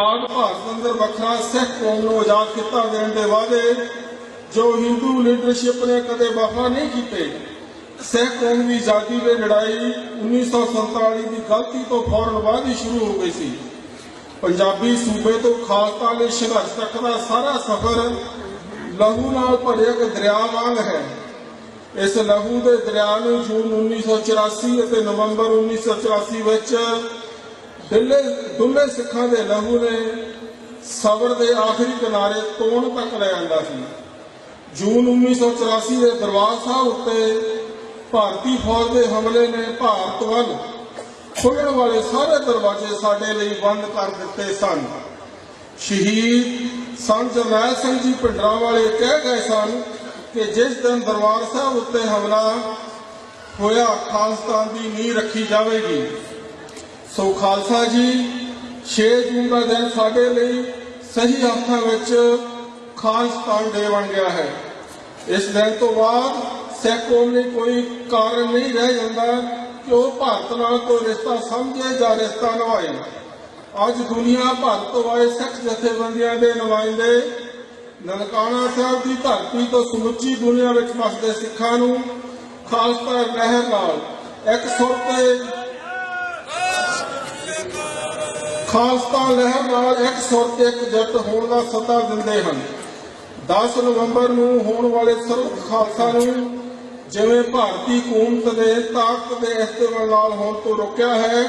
ਆਜ਼ਾਦ ਭਾਰਤ ਅੰਦਰ ਵੱਖਰਾ ਸਿੱਖ ਕੌਮ ਨੂੰ ਆਜ਼ਾਦ ਕੀਤਾ ਦੇਣ ਦੇ ਵਾਅਦੇ ਜੋ ਹਿੰਦੂ ਲੀਡਰਸ਼ਿਪ ਨੇ ਕਦੇ ਵਫਾ ਨਹੀਂ ਕੀਤੇ। ਸਿੱਖ ਕੌਮ ਦੀ ਆਜ਼ਾਦੀ ਦੀ ਲੜਾਈ 1947 ਦੀ ਗਲਤੀ ਤੋਂ ਫੌਰਨ ਬਾਅਦ ਹੀ ਸ਼ੁਰੂ ਹੋ ਗਈ ਸੀ। ਪੰਜਾਬੀ ਸੂਬੇ ਤੋਂ ਖਾਲਸਾ ਲਈ ਸੰਘਰਸ਼ ਤੱਕ ਦਾ ਸਾਰਾ ਸਫ਼ਰ ਲਹੂ ਨਾਲ ਭਰਿਆ ਇੱਕ ਦਰਿਆ ਵਾਂਗ ਹੈ। ਇਸ ਲਹੂ ਦੇ ਦਰਿਆ ਨੂੰ ਜੂਨ 1984 ਅਤੇ ਨਵੰਬਰ 1984 ਵਿੱਚ ਦਿੱਲੇ ਦੁੱਲੇ ਸਿੱਖਾਂ ਦੇ ਲਹੂ ਨੇ ਸਬਰ ਦੇ ਆਖਰੀ ਕਿਨਾਰੇ ਤੋਣ ਤੱਕ ਲੈ ਆਂਦਾ ਸੀ। ਜੂਨ 1984 ਦੇ ਦਰਬਾਰ ਸਾਹਿਬ ਉੱਤੇ ਭਾਰਤੀ ਫੌਜ ਦੇ ਹਮਲੇ ਨੇ ਭਾਰਤ ਵੱਲ ਖੁੱਲਣ ਵਾਲੇ ਸਾਰੇ ਦਰਵਾਜ਼ੇ ਸਾਡੇ ਲਈ ਬੰਦ ਕਰ ਦਿੱਤੇ ਸਨ। ਸ਼ਹੀਦ ਸੰਤ ਜਰਨੈਲ ਸਿੰਘ ਜੀ ਪਿੰਡਰਾਂ ਵਾਲੇ ਕਹਿ ਗਏ ਸਨ ਕਿ ਜਿਸ ਦਿਨ ਦਰਬਾਰ ਸਾਹਿਬ ਉੱਤੇ ਹਮਲਾ ਹੋਇਆ, ਖਾਲਸਤਾਨ ਦੀ ਨੀਂਹ ਰੱਖੀ ਜਾਵੇਗੀ। ਸੋ ਖਾਲਸਾ ਜੀ 6 ਜੂਨ ਦਾ ਦਿਨ ਸਾਡੇ ਲਈ ਸਹੀ ਹੱਥਾਂ ਵਿੱਚ ਖਾਲਸਤਾਨ ਡੇ ਬਣ ਗਿਆ ਹੈ। ਇਸ ਦਿਨ ਤੋਂ ਬਾਅਦ ਸਿੱਖ ਕੌਮ ਲਈ ਕੋਈ ਕਾਰਨ ਨਹੀਂ ਰਹਿ ਜਾਂਦਾ ਕਿ ਉਹ ਭਾਰਤ ਨਾਲ ਕੋਈ ਰਿਸ਼ਤਾ ਸਮਝੇ ਜਾਂ ਰਿਸ਼ਤਾ ਨਿਭਾਏ। ਅੱਜ ਦੁਨੀਆ ਭਰ ਤੋਂ ਆਏ ਸਿੱਖ ਜਥੇਬੰਦੀਆਂ ਦੇ ਨੁਮਾਇੰਦੇ ਨਨਕਾਣਾ ਸਾਹਿਬ ਦੀ ਧਰਤੀ ਤੋਂ ਸਮੁੱਚੀ ਦੁਨੀਆ ਵਿੱਚ ਵਸਦੇ ਸਿੱਖਾਂ ਨੂੰ ਖਾਲਸਾ ਲਹਿਰ ਨਾਲ ਇੱਕ ਸੁਰ ਤੇ ਖਾਲਸਾ ਲਹਿਰ ਨਾਲ ਇੱਕ ਸੁਰ ਤੇ ਇੱਕ ਜੱਟ ਹੋਣ ਦਾ ਸੱਦਾ ਦਿੰਦੇ ਹਨ। 10 ਨਵੰਬਰ ਨੂੰ ਹੋਣ ਵਾਲੇ ਸਰਬ ਖਾਲਸਾ ਨੂੰ ਜਿਵੇਂ ਭਾਰਤੀ ਹਕੂਮਤ ਦੇ ਤਾਕਤ ਦੇ ਇਸਤੇਮਾਲ ਨਾਲ ਹੋਣ ਤੋਂ ਰੋਕਿਆ ਹੈ,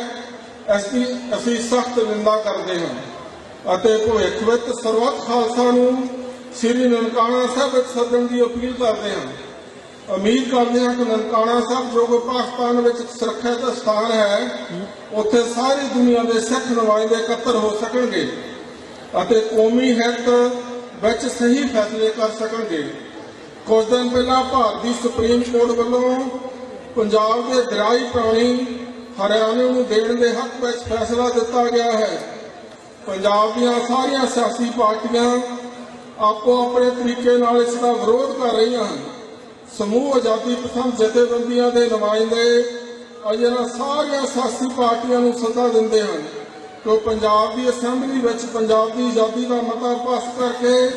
ਅਸੀਂ ਅਸੀਂ ਸਖਤ ਨਿੰਦਾ ਕਰਦੇ ਹਾਂ। ਅਤੇ ਭਵਿੱਖ ਵਿੱਚ ਸਰਬੱਤ ਖਾਲਸਾ ਨੂੰ ਸ੍ਰੀ ਨਨਕਾਣਾ ਸਾਹਿਬ ਵਿੱਚ ਸੱਦਣ ਦੀ ਅਪੀਲ ਕਰਦੇ ਹਾਂ। ਉਮੀਦ ਕਰਦੇ ਹਾਂ ਕਿ ਨਨਕਾਣਾ ਸਾਹਿਬ ਜੋ ਕਿ ਪਾਕਿਸਤਾਨ ਵਿੱਚ ਇੱਕ ਸੁਰੱਖਿਅਤ ਸਥਾਨ ਹੈ, ਉੱਥੇ ਸਾਰੀ ਦੁਨੀਆ ਦੇ ਸਿੱਖ ਨੁਮਾਇੰਦੇ ਇਕੱਤਰ ਹੋ ਸਕਣਗੇ ਅਤੇ ਕੌਮੀ ਹਿੱਤ ਵਿੱਚ ਸਹੀ ਫੈਸਲੇ ਕਰ ਸਕਣਗੇ। ਕੁਝ ਦਿਨ ਪਹਿਲਾਂ ਭਾਰਤੀ ਸੁਪਰੀਮ ਕੋਰਟ ਵੱਲੋਂ ਪੰਜਾਬ ਦੇ ਦਰਿਆਈ ਪ੍ਰਾਣੀ ਹਰਿਆਣੇ ਨੂੰ ਦੇਣ ਦੇ ਹੱਕ ਵਿੱਚ ਫੈਸਲਾ ਦਿੱਤਾ ਗਿਆ ਹੈ। ਪੰਜਾਬ ਦੀਆਂ ਸਾਰੀਆਂ ਸਿਆਸੀ ਪਾਰਟੀਆਂ ਆਪੋ ਆਪਣੇ ਤਰੀਕੇ ਨਾਲ ਇਸ ਦਾ ਵਿਰੋਧ ਕਰ ਰਹੀਆਂ ਹਨ। ਸਮੂਹ ਆਜ਼ਾਦੀ ਪਸੰਦ ਜਥੇਬੰਦੀਆਂ ਦੇ ਨੁਮਾਇੰਦੇ ਅਜਿਹਾ ਸਾਰੀਆਂ ਸਿਆਸੀ ਪਾਰਟੀਆਂ ਨੂੰ ਸੱਦਾ ਦਿੰਦੇ ਹਨ ਕਿ ਉਹ ਪੰਜਾਬ ਦੀ ਅਸੈਂਬਲੀ ਵਿੱਚ ਪੰਜਾਬ ਦੀ ਆਜ਼ਾਦੀ ਦਾ ਮਤਾ ਪਾਸ ਕਰਕੇ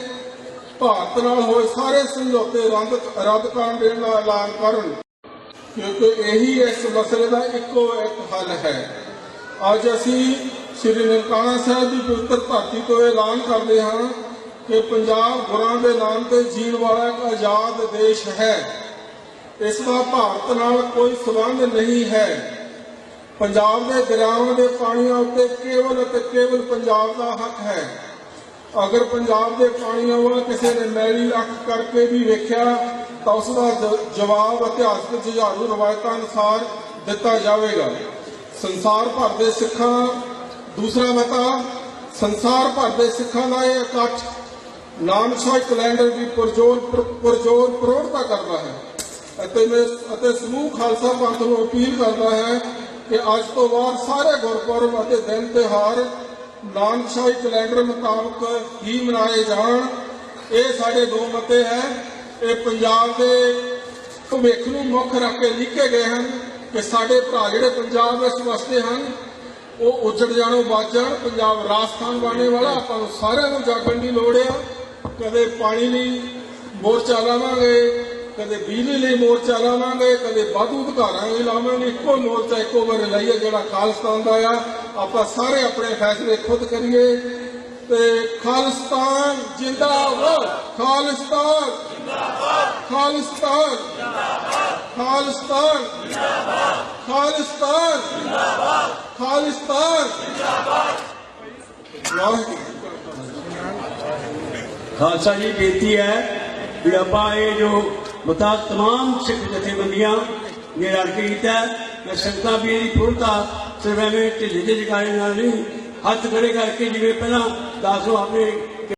ਭਾਰਤ ਨਾਲ ਹੋਏ ਸਾਰੇ ਸਮਝੌਤੇ ਰੱਦ ਰੱਦ ਕਰਨ ਦੇਣ ਦਾ ਐਲਾਨ ਕਰਨ। ਕਿਉਂਕਿ ਇਹੀ ਇਸ ਮਸਲੇ ਦਾ ਇੱਕੋ ਇੱਕ ਹੱਲ ਹੈ। ਅੱਜ ਅਸੀਂ ਸ੍ਰੀ ਨਨਕਾਣਾ ਸਾਹਿਬ ਦੀ ਪਵਿੱਤਰ ਧਰਤੀ ਤੋਂ ਐਲਾਨ ਕਰਦੇ ਹਾਂ। ਕਿ ਪੰਜਾਬ ਗੁਰਾਂ ਦੇ ਨਾਮ ਤੇ ਜੀਣ ਵਾਲਾ ਇੱਕ ਆਜ਼ਾਦ ਦੇਸ਼ ਹੈ। ਇਸ ਦਾ ਭਾਰਤ ਨਾਲ ਕੋਈ ਸਬੰਧ ਨਹੀਂ ਹੈ। ਪੰਜਾਬ ਦੇ ਦਰਿਆਵਾਂ ਦੇ ਪਾਣੀਆਂ ਉੱਤੇ ਕੇਵਲ ਅਤੇ ਕੇਵਲ ਪੰਜਾਬ ਦਾ ਹੱਕ ਹੈ। ਅਗਰ ਪੰਜਾਬ ਦੇ ਪਾਣੀਆਂ ਵੱਲ ਕਿਸੇ ਨੇ ਮੈਲੀ ਅੱਖ ਕਰਕੇ ਵੀ ਵੇਖਿਆ, ਤਾਂ ਉਸ ਦਾ ਜਵਾਬ ਇਤਿਹਾਸਕ ਜੁਝਾਰੂ ਰਵਾਇਤਾਂ ਅਨੁਸਾਰ ਦਿੱਤਾ ਜਾਵੇਗਾ। ਸੰਸਾਰ ਭਰ ਦੇ ਸਿੱਖਾਂ, ਦੂਸਰਾ ਮਤਾ, ਸੰਸਾਰ ਭਰ ਦੇ ਸਿੱਖਾਂ ਦਾ ਇਹ ਇਕੱਠ ਨਾਮਸਾਈ ਕੈਲੰਡਰ ਦੀ ਪੁਰਜੋਰ ਪੁਰਜੋਰ ਪ੍ਰੋੜਤਾ ਕਰਦਾ ਹੈ ਅਤੇ ਮੈਂ ਅਤੇ ਸਮੂਹ ਖਾਲਸਾ ਪੰਥ ਨੂੰ ਅਪੀਲ ਕਰਦਾ ਹੈ ਕਿ ਅੱਜ ਤੋਂ ਬਾਅਦ ਸਾਰੇ ਗੁਰਪੁਰਬ ਅਤੇ ਦਿਨ ਤਿਉਹਾਰ ਨਾਨਕਸ਼ਾਹੀ ਕੈਲੰਡਰ ਮੁਤਾਬਕ ਹੀ ਮਨਾਏ ਜਾਣ। ਇਹ ਸਾਡੇ ਦੋ ਮਤੇ ਹੈ। ਇਹ ਪੰਜਾਬ ਦੇ ਭਵਿੱਖ ਨੂੰ ਮੁੱਖ ਰੱਖ ਕੇ ਲਿਖੇ ਗਏ ਹਨ ਕਿ ਸਾਡੇ ਭਰਾ ਜਿਹੜੇ ਪੰਜਾਬ ਵਿੱਚ ਵਸਦੇ ਹਨ, ਉਹ ਉੱਜੜ ਜਾਣੋਂ ਬਚ ਜਾਣ। ਪੰਜਾਬ ਰਾਜਸਥਾਨ ਬਣਨੇ ਵਾਲਾ, ਆਪਾਂ ਨੂੰ ਸਾਰਿਆਂ ਨੂੰ ਜਾਗਣ ਦੀ ਲੋੜ ਆ। ਕਦੇ ਪਾਣੀ ਲਈ ਮੋਰਚਾ ਲਾਵਾਂਗੇ, ਕਦੇ ਬਿਜਲੀ ਲਈ ਮੋਰਚਾ ਲਾਵਾਂਗੇ, ਕਦੇ ਵਾਧੂ ਅਧਿਕਾਰਾਂ ਲਈ ਲਾਵਾਂਗੇ। ਇੱਕੋ ਮੋਰਚਾ ਇੱਕੋ ਵਾਰ ਲਾਈਏ ਜਿਹੜਾ ਖਾਲਿਸਤਾਨ ਦਾ ਆ। ਆਪਾਂ ਸਾਰੇ ਆਪਣੇ ਫੈਸਲੇ ਖੁਦ ਕਰੀਏ। ਤੇ ਖਾਲਿਸਤਾਨ ਜਿੰਦਾਬਾਦ। ਖਾਲਿਸਤਾਨ ਜਿੰਦਾਬਾਦ। ਖਾਲਿਸਤਾਨ ਜਿੰਦਾਬਾਦ। ਖਾਲਿਸਤਾਨ ਜਿੰਦਾਬਾਦ। ਖਾਲਿਸਤਾਨ ਜਿੰਦਾਬਾਦ। ਖਾਲਿਸਤਾਨ ਜਿੰਦਾਬਾਦ। ਖਾਲਸਾ ਜੀ, ਬੇਨਤੀ ਹੈ ਵੀ ਆਪਾਂ ਇਹ ਜੋ ਮਤਾ ਤਮਾਮ ਸਿੱਖ ਜਥੇਬੰਦੀਆਂ ਨੇ ਰਲ ਕੇ ਕੀਤਾ ਮੈਂ ਸੰਗਤਾਂ ਵੀ ਇਹਦੀ ਪੂਰਤਾ ਸਿਰਵੇਂ ਐਵੇਂ ਢਿੱਲੇ ਜਿਹੇ ਜਗਾਏ ਨਾਲ ਨਹੀਂ, ਹੱਥ ਖੜੇ ਕਰਕੇ ਜਿਵੇਂ ਪਹਿਲਾਂ ਦੱਸੋ ਆਪਣੇ